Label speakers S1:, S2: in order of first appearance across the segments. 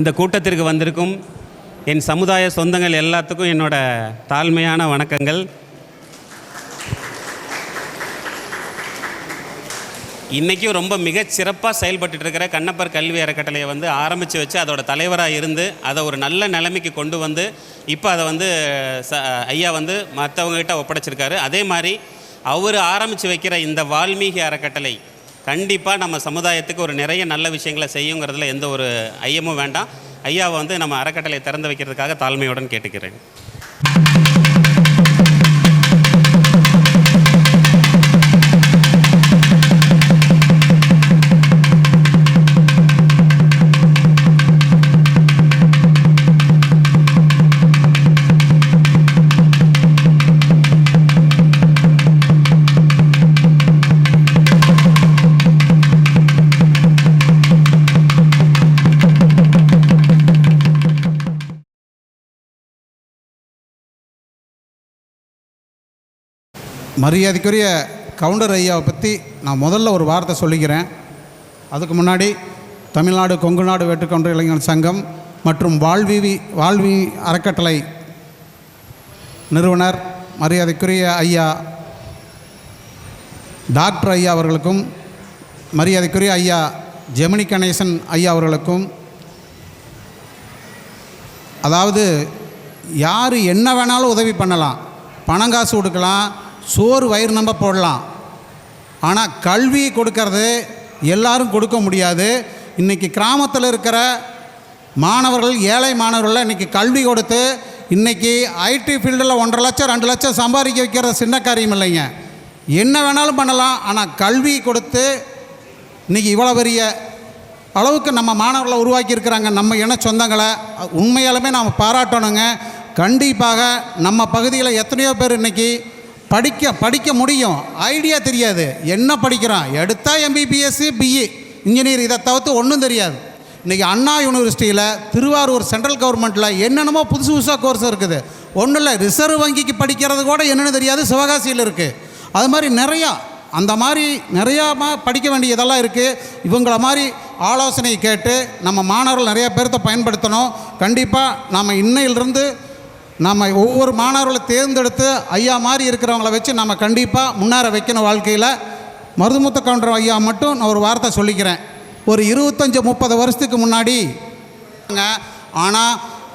S1: இந்த கூட்டத்திற்கு வந்திருக்கும் என் சமுதாய சொந்தங்கள் எல்லாத்துக்கும் என்னோட தாழ்மையான வணக்கங்கள். இன்றைக்கும் ரொம்ப மிகச் சிறப்பாக செயல்பட்டுட்டு இருக்கிற கண்ணப்பர் கல்வி அறக்கட்டளையை வந்து ஆரம்பித்து வச்சு அதோட தலைவராக இருந்து அதை ஒரு நல்ல நிலைமைக்கு கொண்டு வந்து இப்போ அதை வந்து ச ஐயா வந்து மற்றவங்ககிட்ட ஒப்படைச்சிருக்காரு. அதே மாதிரி அவர் ஆரம்பித்து வைக்கிற இந்த வால்மீகி அறக்கட்டளை கண்டிப்பாக நம்ம சமுதாயத்துக்கு ஒரு நிறைய நல்ல விஷயங்களை செய்யுங்கிறதுல எந்த ஒரு ஐயமும் வேண்டாம். ஐயாவை வந்து நம்ம அறக்கட்டளை திறந்து வைக்கிறதுக்காக தாழ்மையுடன் கேட்டுக்கிறேன்.
S2: மரியாதைக்குரிய கவுண்டர் ஐயாவை பற்றி நான் முதல்ல ஒரு வார்த்தை சொல்லிக்கிறேன். அதுக்கு முன்னாடி தமிழ்நாடு கொங்கு நாடு வேட்டுக்கவுண்டர் இளைஞர் சங்கம் மற்றும் வாழ்விவி வாழ்வி அறக்கட்டளை நிறுவனர் மரியாதைக்குரிய ஐயா டாக்டர் ஐயா அவர்களுக்கும் மரியாதைக்குரிய ஐயா ஜெமினி கணேசன் ஐயா அவர்களுக்கும் அதாவது யார் என்ன வேணாலும் உதவி பண்ணலாம். பணம் காசு கொடுக்கலாம் சோறு வயிறு நம்ப போடலாம். ஆனால் கல்வி கொடுக்கறது எல்லாரும் கொடுக்க முடியாது. இன்றைக்கி கிராமத்தில் இருக்கிற மாணவர்கள் ஏழை மாணவர்கள் இன்றைக்கி கல்வி கொடுத்து இன்றைக்கி ஐடி ஃபீல்டில் ஒன்றரை லட்சம் ரெண்டு லட்சம் சம்பாதிக்க வைக்கிறது சின்ன காரியம் இல்லைங்க. என்ன வேணாலும் பண்ணலாம். ஆனால் கல்வி கொடுத்து இன்றைக்கி இவ்வளோ பெரிய அளவுக்கு நம்ம மாணவர்களை உருவாக்கியிருக்கிறாங்க நம்ம இன சொந்தங்களை உண்மையாலுமே நாம் பாராட்டணுங்க. கண்டிப்பாக நம்ம பகுதியில் எத்தனையோ பேர் இன்றைக்கி படிக்க படிக்க முடியும். ஐடியா தெரியாது. என்ன படிக்கிறான்? எடுத்தால் எம்பிபிஎஸ்சி பிஇ இன்ஜினியர் இதை தவிர்த்து ஒன்றும் தெரியாது. இன்றைக்கி அண்ணா யூனிவர்சிட்டியில் திருவாரூர் சென்ட்ரல் கவர்மெண்ட்டில் என்னென்னமோ புதுசு புதுசாக கோர்ஸ் இருக்குது. ஒன்றும் இல்லை ரிசர்வ் வங்கிக்கு படிக்கிறது கூட என்னென்னு தெரியாது சிவகாசியில் இருக்குது அது மாதிரி நிறையா அந்த மாதிரி நிறையா படிக்க வேண்டியதெல்லாம் இருக்குது இவங்கள மாதிரி ஆலோசனை கேட்டு நம்ம மாணவர்கள் நிறைய பேர்த்த பயன்படுத்தணும். கண்டிப்பாக நாம் இன்னையிலிருந்து நம்ம ஒவ்வொரு மாணவர்களை தேர்ந்தெடுத்து ஐயா மாதிரி இருக்கிறவங்கள வச்சு நம்ம கண்டிப்பாக முன்னேற வைக்கணும் வாழ்க்கையில். மருதுமுத்த கவுண்டர் ஐயா மட்டும் நான் ஒரு வார்த்தை சொல்லிக்கிறேன். ஒரு இருபத்தஞ்சி முப்பது வருஷத்துக்கு முன்னாடி ஆனால்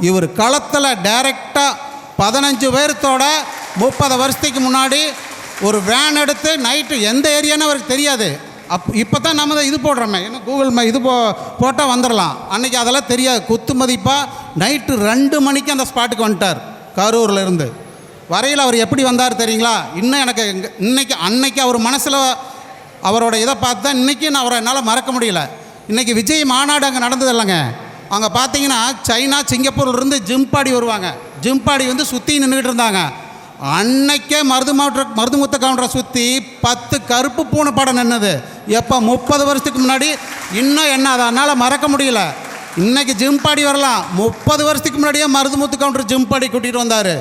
S2: இவர் களத்தில் டைரெக்டாக பதினஞ்சு பேர்த்தோட முப்பது வருஷத்துக்கு முன்னாடி ஒரு வேன் எடுத்து நைட்டு எந்த ஏரியான்னு அவருக்கு தெரியாது. அப் இப்போ தான் நம்ம இது போடுறோமே. ஏன்னா கூகுள் மே இது போ போட்டால் வந்துடலாம் அன்றைக்கி அதெல்லாம் தெரியாது. குத்து மதிப்பாக நைட்டு ரெண்டு மணிக்கு அந்த ஸ்பாட்டுக்கு வந்துட்டார். கரூரில் இருந்து வரையில் அவர் எப்படி வந்தார் தெரியுங்களா? இன்னும் எனக்கு இன்னைக்கு அன்னைக்கு அவர் மனசில் அவரோட இதை பார்த்து தான் இன்றைக்கி நான் அவரை என்னால் மறக்க முடியல. இன்றைக்கி விஜய் மாநாடு அங்கே நடந்தது இல்லைங்க. அங்கே பார்த்தீங்கன்னா சைனா சிங்கப்பூர்லேருந்து ஜிம்பாடி வருவாங்க. ஜிம்பாடி வந்து சுற்றி நின்றுட்டு இருந்தாங்க. அன்னைக்கே மருது மாவட்ட மருதுமுத்த கவுண்டரை சுற்றி பத்து கருப்பு பூனை படம் நின்னது. எப்போ? முப்பது வருஷத்துக்கு முன்னாடி. இன்னும் என்ன அதை? என்னால் மறக்க முடியல. இன்னைக்கு ஜிம்பாடி வரலாம். முப்பது வருஷத்துக்கு முன்னாடியே மருதுமுத்து கவுண்டர் ஜிம்பாடி கூட்டிகிட்டு வந்தார்.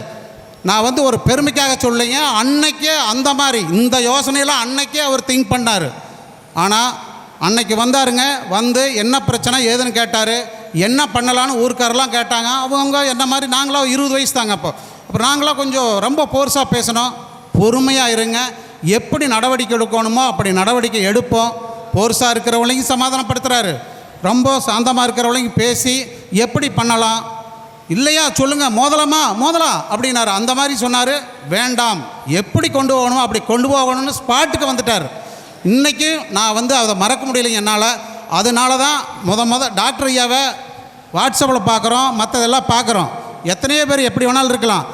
S2: நான் வந்து ஒரு பெருமைக்காக சொல்லிங்க அன்னைக்கே அந்த மாதிரி இந்த யோசனையெல்லாம் அன்னைக்கே அவர் திங்க் பண்ணார். ஆனால் அன்னைக்கு வந்தாருங்க வந்து என்ன பிரச்சனை ஏதுன்னு கேட்டார். என்ன பண்ணலான்னு ஊருக்காரெல்லாம் கேட்டாங்க. அவங்க என்ன மாதிரி நாங்களாம் இருபது வயசு தாங்க அப்போ. அப்புறம் நாங்களாம் கொஞ்சம் ரொம்ப போர்ஸாக பேசணும். பொறுமையாக இருங்க. எப்படி நடவடிக்கை எடுக்கணுமோ அப்படி நடவடிக்கை எடுப்போம். போர்ஸாக இருக்கிறவங்களையும் சமாதானப்படுத்துகிறாரு ரொம்ப சாந்தமாக இருக்கிறவங்களையும் பேசி எப்படி பண்ணலாம்? இல்லையா? சொல்லுங்கள் மோதலாமா? மோதலா? அப்படின்னாரு. அந்த மாதிரி சொன்னார். வேண்டாம். எப்படி கொண்டு போகணுமோ அப்படி கொண்டு போகணும்னு ஸ்பாட்டுக்கு வந்துட்டார். இன்றைக்கி நான் வந்து அதை மறக்க முடியலைங்க என்னால். அதனால தான் முத முத டாக்டர் ஐயாவை வாட்ஸ்அப்பில் பார்க்குறோம். மற்றதெல்லாம் பார்க்குறோம். எத்தனையோ பேர் எப்படி வேணாலும் இருக்கலாம்.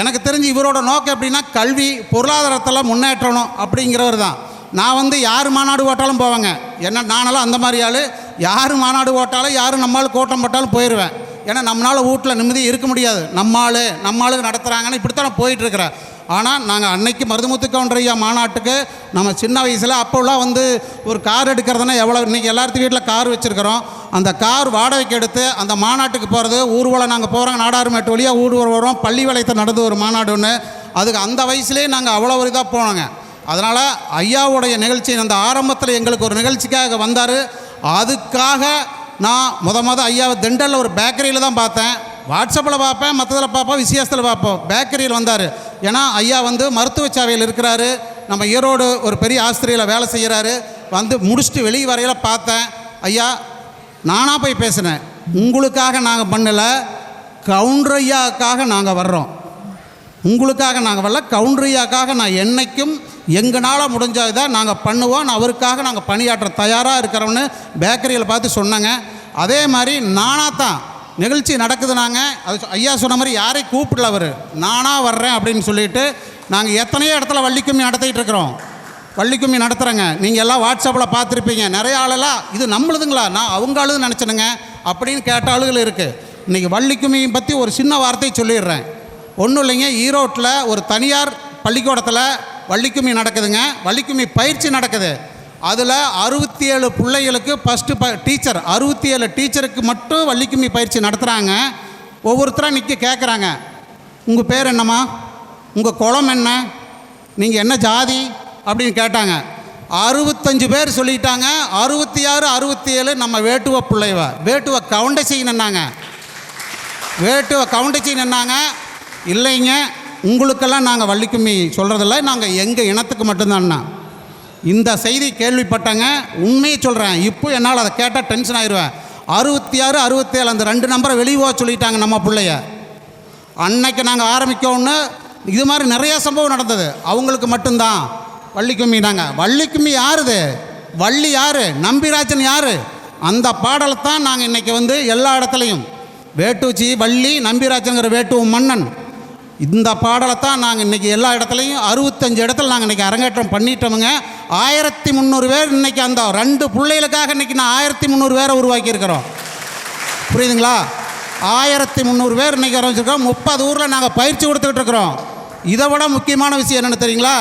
S2: எனக்கு தெரிஞ்சு இவரோட நோக்கம் எப்படின்னா கல்வி பொருளாதாரத்தெல்லாம் முன்னேற்றணும் அப்படிங்கிறவர் தான் நான் வந்து யார் மாநாடு ஓட்டாலும் போவேங்க. என்ன நானெல்லாம் அந்த மாதிரி ஆள். யார் மாநாடு ஓட்டாலும் யார் நம்மளால் கூட்டம் போட்டாலும் போயிடுவேன் ஏன்னா நம்மளால் வீட்டில் நிம்மதி இருக்க முடியாது. நம்மால் நம்மளுக்கு நடத்துகிறாங்கன்னு இப்படித்தான் நான் போயிட்டுருக்கிறேன். ஆனால் நாங்கள் அன்னைக்கு மருதுமுத்து கவுண்டரையா மாநாட்டுக்கு நம்ம சின்ன வயசில் அப்போல்லாம் வந்து ஒரு கார் எடுக்கிறதுனா எவ்வளோ இன்றைக்கி எல்லாத்து வீட்டில் கார் வச்சுருக்கிறோம். அந்த கார் வாடகைக்கு எடுத்து அந்த மாநாட்டுக்கு போகிறது ஊர்வலம் நாங்கள் போகிறோம் நாடாறுமேட்டு வழியாக ஊர்வலம் வரோம் பள்ளி வளையத்தை நடந்து ஒரு மாநாடு ஒன்று அதுக்கு அந்த வயசுலேயே நாங்கள் அவ்வளோ ஒரு இதாக போனோங்க. அதனால் ஐயாவுடைய நிகழ்ச்சி அந்த ஆரம்பத்தில் எங்களுக்கு ஒரு நிகழ்ச்சிக்காக வந்தார். அதுக்காக நான் முத முத ஐயாவை திண்டலில் ஒரு பேக்கரியில் தான் பார்த்தேன். வாட்ஸ்அப்பில் பார்ப்பேன் மற்றதில் பார்ப்போம் விசேஷத்தில் பார்ப்போம். பேக்கரியில் வந்தார். ஏன்னா ஐயா வந்து மருத்துவ சேவையில் இருக்கிறாரு. நம்ம ஈரோடு ஒரு பெரிய ஆஸ்திரியில் வேலை செய்கிறாரு வந்து முடிச்சுட்டு வெளியே வரையில் பார்த்தேன். ஐயா நானாக போய் பேசினேன். உங்களுக்காக நாங்கள் பண்ணலை கவுண்டர் ஐயாவுக்காக நாங்கள் வர்றோம். உங்களுக்காக நாங்கள் வரல கவுண்டரியாக்காக நான் என்றைக்கும் எங்களால் முடிஞ்சதை நாங்கள் பண்ணுவோம். நான் அவருக்காக நாங்கள் பணியாற்ற தயாராக இருக்கிறோம்னு பேக்கரியில் பார்த்து சொன்னாங்க. அதே மாதிரி நானாக தான் நிகழ்ச்சி நடக்குது நாங்கள் அது ஐயா சொன்ன மாதிரி யாரையும் கூப்பிடல அவர். நானாக வர்றேன் அப்படின்னு சொல்லிட்டு நாங்கள் எத்தனையோ இடத்துல வள்ளிக்கும்மி நடத்திட்டு இருக்கிறோம். வள்ளிக்கும்மி நடத்துகிறேங்க நீங்கள் எல்லாம் வாட்ஸ்அப்பில் பார்த்துருப்பீங்க. நிறைய ஆளெல்லாம் இது நம்மளுதுங்களா? நான் அவங்க ஆளுது நினச்சினுங்க. அப்படின்னு கேட்ட ஆளுகள் இருக்குது இன்றைக்கி வள்ளிக்கும்மியை பற்றி ஒரு சின்ன வார்த்தை சொல்லிடுறேன். ஒன்றும் இல்லைங்க ஈரோட்டில் ஒரு தனியார் பள்ளிக்கூடத்தில் வள்ளிக்கும்மி நடக்குதுங்க. வள்ளிக்கும்மி பயிற்சி நடக்குது. அதில் அறுபத்தி ஏழு பிள்ளைகளுக்கு ஃபஸ்ட்டு ப டீச்சர் அறுபத்தி ஏழு டீச்சருக்கு மட்டும் வள்ளிக்கும்மி பயிற்சி நடத்துகிறாங்க ஒவ்வொருத்தராக நிற்க கேட்குறாங்க உங்கள் பேர் என்னம்மா? உங்கள் குளம் என்ன? நீங்கள் என்ன ஜாதி? அப்படின்னு கேட்டாங்க. அறுபத்தஞ்சு பேர் சொல்லிட்டாங்க. அறுபத்தி ஆறு அறுபத்தி ஏழு நம்ம வேட்டுவ பிள்ளைவ. வேட்டுவ கவுண்டசி நின்னாங்க வேட்டுவ கவுண்டச்சி நின்னாங்க இல்லைங்க உங்களுக்கெல்லாம் நாங்கள் வள்ளிக்கும்மி சொல்கிறதில்ல நாங்கள் எங்கள் இனத்துக்கு மட்டும்தான்ண்ணா இந்த செய்தி கேள்விப்பட்டங்க உண்மையை சொல்கிறேன் இப்போ என்னால் அதை கேட்டால் டென்ஷன் ஆயிடுவேன் அறுபத்தி ஆறு அறுபத்தேழு அந்த ரெண்டு நம்பரை வெளியே போக சொல்லிட்டாங்க நம்ம பிள்ளைய. அன்னைக்கு நாங்கள் ஆரம்பிக்கோன்னு இது மாதிரி நிறையா சம்பவம் நடந்தது. அவங்களுக்கு மட்டும்தான். வள்ளிக்கும்மி நாங்கள் வள்ளிக்கும்மி யாருது? வள்ளி யாரு? நம்பிராஜன் யாரு? அந்த பாடலை தான் நாங்கள் இன்றைக்கி வந்து எல்லா இடத்துலையும். வேட்டுச்சி வள்ளி நம்பிராஜனுங்கிற வேட்டுவ மன்னன். இந்த பாடலை தான் நாங்கள் இன்றைக்கி எல்லா இடத்துலையும் அறுபத்தஞ்சு இடத்துல நாங்கள் இன்றைக்கி அரங்கேற்றம் பண்ணிட்டோமுங்க. ஆயிரத்தி முந்நூறு பேர் இன்றைக்கி அந்த ரெண்டு பிள்ளைகளுக்காக இன்றைக்கி நான் ஆயிரத்தி முந்நூறு பேரை உருவாக்கியிருக்கிறோம். புரியுதுங்களா? ஆயிரத்தி முந்நூறு பேர் இன்றைக்கி ஆரம்பிச்சிருக்கோம் முப்பது ஊரில் நாங்கள் பயிற்சி கொடுத்துக்கிட்டு இருக்கிறோம். இதை விட முக்கியமான விஷயம் என்னென்னு தெரியுங்களா?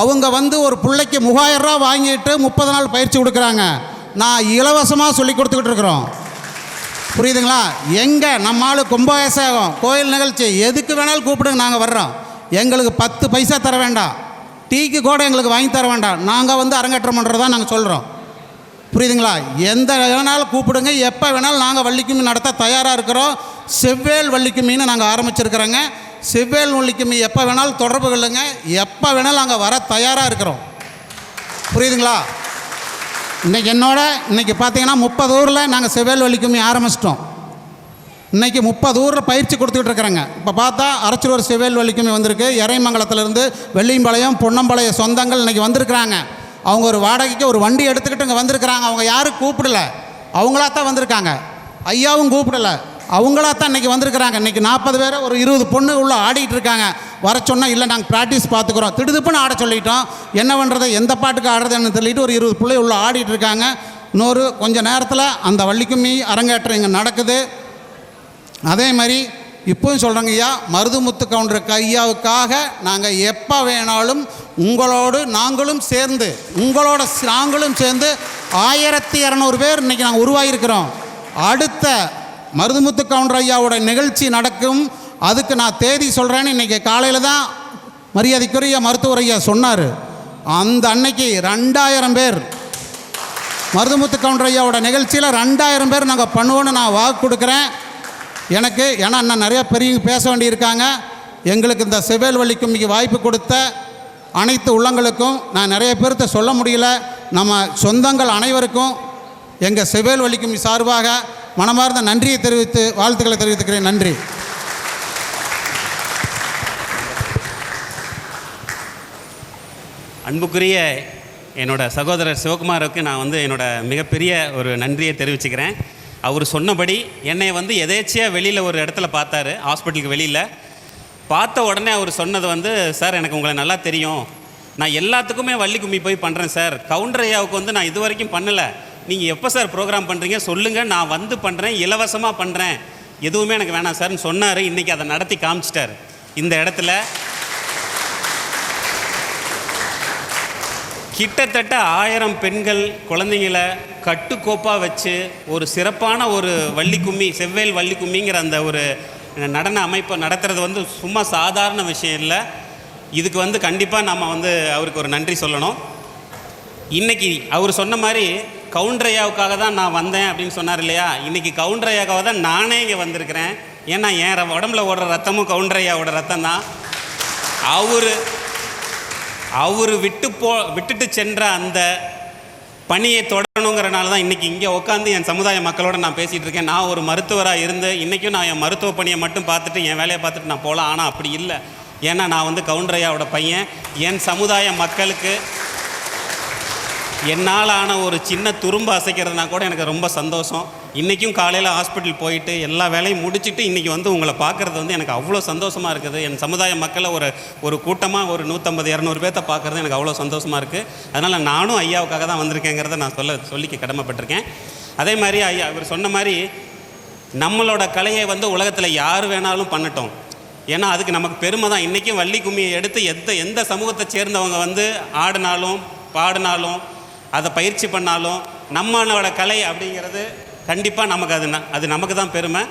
S2: அவங்க வந்து ஒரு பிள்ளைக்கு மூவாயிரம் ரூபா வாங்கிட்டு முப்பது நாள் பயிற்சி கொடுக்குறாங்க. நான் இலவசமாக சொல்லி கொடுத்துக்கிட்டு இருக்கிறோம். புரியுதுங்களா? எங்கே நம்ம ஆளு கும்பாபிஷேகம் கோயில் நிகழ்ச்சி. எதுக்கு வேணாலும் கூப்பிடுங்க நாங்கள் வர்றோம். எங்களுக்கு பத்து பைசா தர வேண்டாம். டீக்கு கூட எங்களுக்கு வாங்கி தர வேண்டாம். நாங்கள் வந்து அரங்கேற்றம் பண்ணுறதா நாங்கள் சொல்கிறோம் புரியுதுங்களா? எந்த வேணாலும் கூப்பிடுங்க. எப்போ வேணாலும் நாங்கள் வள்ளிக்கும்மி நடத்த தயாராக இருக்கிறோம். செவ்வேல் வள்ளிக்கும்மின்னு நாங்கள் ஆரம்பிச்சிருக்கிறோங்க. செவ்வேல் வள்ளிக்கும்மி எப்போ வேணாலும் தொடர்பு கொள்ளுங்க. எப்போ வேணாலும் நாங்கள் வர தயாராக இருக்கிறோம். புரியுதுங்களா? இன்றைக்கி என்னோட இன்றைக்கி பார்த்தீங்கன்னா முப்பது ஊரில் நாங்கள் செவ்வேல் வள்ளிக்கும்மி ஆரம்பிச்சிட்டோம். இன்றைக்கி முப்பது ஊரில் பயிற்சி கொடுத்துக்கிட்டு இருக்கிறாங்க. இப்போ பார்த்தா அரச்சலூர் செவ்வேல் வள்ளிக்கும்மி வந்திருக்கு. இறைமங்கலத்திலேருந்து வெள்ளியம்பாளையம் பொன்னம்பாளையம் சொந்தங்கள் இன்றைக்கி வந்திருக்கிறாங்க. அவங்க ஒரு வாடகைக்கு ஒரு வண்டி எடுத்துக்கிட்டு இங்கே வந்திருக்கிறாங்க. அவங்க யாரும் கூப்பிடல. அவங்களா தான் வந்திருக்காங்க. ஐயாவும் கூப்பிடல. அவங்களா தான் இன்றைக்கி வந்திருக்கிறாங்க. இன்றைக்கி நாற்பது பேரை ஒரு இருபது பொண்ணு உள்ளே ஆடிட்டு இருக்காங்க. வர சொன்னால் இல்லை நாங்கள் ப்ராக்டிஸ் பார்த்துக்குறோம் திடுதுப்புன்னு ஆட சொல்லிட்டோம். என்ன பண்ணுறது எந்த பாட்டுக்கு ஆடுறதுன்னு சொல்லிட்டு ஒரு இருபது பிள்ளை உள்ளே ஆடிட்டு இருக்காங்க. இன்னொரு கொஞ்ச நேரத்தில் அந்த வள்ளிக்கும்மி அரங்கேற்றம் இங்கே நடக்குது. அதே மாதிரி இப்போவும் சொல்கிறேங்க ஐயா மருதுமுத்து கவுண்டர் ஐயாவுக்காக நாங்கள் எப்போ வேணாலும் உங்களோடு நாங்களும் சேர்ந்து உங்களோட நாங்களும் சேர்ந்து ஆயிரத்தி இரநூறு பேர் இன்றைக்கி நாங்கள் உருவாகியிருக்கிறோம் அடுத்த மருதுமுத்து கவுண்டர் ஐயாவோட நிகழ்ச்சி நடக்கும். அதுக்கு நான் தேதி சொல்கிறேன்னு இன்றைக்கி காலையில் தான் மரியாதைக்குரிய மருத்துவர் ஐயா சொன்னார். அந்த அன்னைக்கு ரெண்டாயிரம் பேர். மருதுமுத்து கவுண்டர் ஐயாவோட நிகழ்ச்சியில் ரெண்டாயிரம் பேர் நாங்கள் பண்ணுவோன்னு நான் வாக்கு கொடுக்குறேன். எனக்கு ஏன்னா இன்னும் நிறையா பெரியவங்க பேச வேண்டியிருக்காங்க. எங்களுக்கு இந்த செவேல் வள்ளிக்கும்மிக்கு வாய்ப்பு கொடுத்த அனைத்து உள்ளங்களுக்கும் நான் நிறைய பேர்த்த சொல்ல முடியல. நம்ம சொந்தங்கள் அனைவருக்கும் எங்கள் செவேல் வள்ளிக்கும்மி சார்பாக மனமார்ந்த நன்றியை தெரிவித்து வாழ்த்துக்களை தெரிவித்துக்கிறேன். நன்றி.
S1: அன்புக்குரிய என்னோட சகோதரர் சிவகுமாருக்கு நான் வந்து என்னோட மிகப்பெரிய ஒரு நன்றியை தெரிவிச்சுக்கிறேன். அவர் சொன்னபடி என்னை வந்து எதேச்சியாக வெளியில் ஒரு இடத்துல பார்த்தாரு. ஹாஸ்பிட்டலுக்கு வெளியில். பார்த்த உடனே அவர் சொன்னது வந்து சார் எனக்கு உங்களை நல்லா தெரியும். நான் எல்லாத்துக்குமே வள்ளி கும்மி போய் பண்ணுறேன் சார். கவுண்டர் ஐயாவுக்கு வந்து நான் இது வரைக்கும் பண்ணலை. நீங்கள் எப்போ சார் ப்ரோக்ராம் பண்ணுறீங்க சொல்லுங்கள் நான் வந்து பண்ணுறேன் இலவசமாக பண்ணுறேன் எதுவுமே எனக்கு வேணாம் சார்னு சொன்னார். இன்றைக்கி அதை நடத்தி காமிச்சிட்டார். இந்த இடத்துல கிட்டத்தட்ட ஆயிரம் பெண்கள் குழந்தைங்களை கட்டுக்கோப்பாக வச்சு ஒரு சிறப்பான ஒரு வள்ளி கும்மி செவ்வேல் வள்ளி கும்மிங்கிற அந்த ஒரு நடன அமைப்பை நடத்துறது வந்து சும்மா சாதாரண விஷயம் இல்லை. இதுக்கு வந்து கண்டிப்பாக நம்ம வந்து அவருக்கு ஒரு நன்றி சொல்லணும். இன்றைக்கி அவர் சொன்ன மாதிரி கவுண்டரையாவுக்காக தான் நான் வந்தேன் அப்படின்னு சொன்னார் இல்லையா? இன்னைக்கு கவுண்டரையாவுக்காக தான் நானே இங்கே வந்திருக்கிறேன். ஏன்னா என் ர- உடம்புல ஓடுற ரத்தமும் கவுண்டரையாவோட ரத்தம் தான். அவர் அவர் விட்டு போ விட்டுட்டு சென்ற அந்த பணியை தொடரணுங்கிறனால தான் இன்றைக்கி இங்கே உட்காந்து என் சமுதாய மக்களோட நான் பேசிகிட்டு இருக்கேன். நான் ஒரு மருத்துவராக இருந்து இன்றைக்கும் நான் என் மருத்துவ பணியை மட்டும் பார்த்துட்டு என் வேலையை பார்த்துட்டு நான் போகலாம். ஆனால் அப்படி இல்லை. ஏன்னா நான் வந்து கவுண்டரையாவோட பையன். என் சமுதாய மக்களுக்கு என்னால் ஆன ஒரு சின்ன துரும்பு அசைக்கிறதுனா கூட எனக்கு ரொம்ப சந்தோஷம். இன்றைக்கும் காலையில் ஹாஸ்பிட்டல் போயிட்டு எல்லா வேலையும் முடிச்சுட்டு இன்றைக்கி வந்து உங்களை பார்க்குறது வந்து எனக்கு அவ்வளோ சந்தோஷமாக இருக்குது. என் சமுதாய மக்களை ஒரு ஒரு கூட்டமாக ஒரு நூற்றம்பது இரநூறு பேர்த்த பார்க்குறது எனக்கு அவ்வளோ சந்தோஷமாக இருக்குது அதனால் நானும் ஐயாவுக்காக தான் வந்திருக்கேங்கிறத நான் சொல்ல சொல்லிக்க கடமைப்பட்டிருக்கேன். அதே மாதிரி ஐயா இவர் சொன்ன மாதிரி நம்மளோட கலையை வந்து உலகத்தில் யார் வேணாலும் பண்ணட்டும். ஏன்னா அதுக்கு நமக்கு பெருமை தான். இன்றைக்கும் வள்ளி கும்மியை எடுத்து எந்த எந்த சமூகத்தை சேர்ந்தவங்க வந்து ஆடினாலும் பாடினாலும் அதை பயிற்சி பண்ணாலும் நம்மளோட கலை அப்படிங்கிறது கண்டிப்பாக நமக்கு அது ந- அது நமக்கு தான் பெருமை.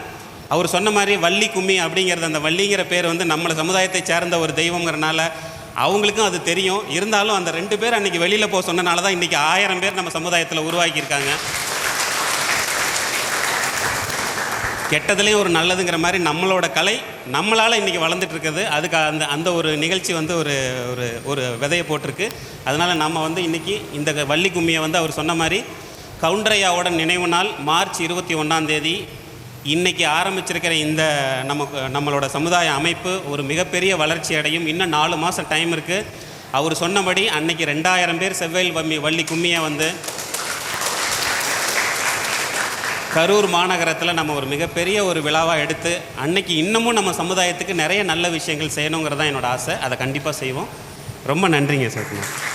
S1: அவர் சொன்ன மாதிரி வள்ளி கும்மி அப்படிங்கிறது அந்த வள்ளிங்கிற பேர் வந்து நம்மளை சமுதாயத்தை சேர்ந்த ஒரு தெய்வங்கிறனால அவங்களுக்கும் அது தெரியும். இருந்தாலும் அந்த ரெண்டு பேர் அன்றைக்கி வெளியில் போக சொன்னனால தான் இன்றைக்கி ஆயிரம் பேர் நம்ம சமுதாயத்தில் உருவாக்கியிருக்காங்க. கெட்டதுலேயும் ஒரு நல்லதுங்கிற மாதிரி நம்மளோட கலை நம்மளால் இன்றைக்கி வளர்ந்துட்டு இருக்குது. அதுக்கு அந்த அந்த ஒரு நிகழ்ச்சி வந்து ஒரு ஒரு ஒரு விதையை போட்டிருக்கு. அதனால் நம்ம வந்து இன்றைக்கி இந்த வள்ளி கும்மியை வந்து அவர் சொன்ன மாதிரி கவுண்டரையாவோட நினைவு நாள் மார்ச் இருபத்தி ஒன்றாம் தேதி இன்றைக்கி ஆரம்பிச்சிருக்கிற இந்த நமக்கு நம்மளோட சமுதாய அமைப்பு ஒரு மிகப்பெரிய வளர்ச்சி அடையும். இன்னும் நாலு மாதம் டைம் இருக்குது அவர் சொன்னபடி அன்னைக்கு ரெண்டாயிரம் பேர் செவ்வேல் வம்மி வள்ளி கும்மியை வந்து கரூர் மாநகரத்தில் நம்ம ஒரு மிகப்பெரிய ஒரு விழாவாக எடுத்து அன்னைக்கு இன்னமும் நம்ம சமுதாயத்துக்கு நிறைய நல்ல விஷயங்கள் செய்யணுங்கிறது தான் என்னோட ஆசை. அதை கண்டிப்பாக செய்வோம். ரொம்ப நன்றிங்க சத்குமார்.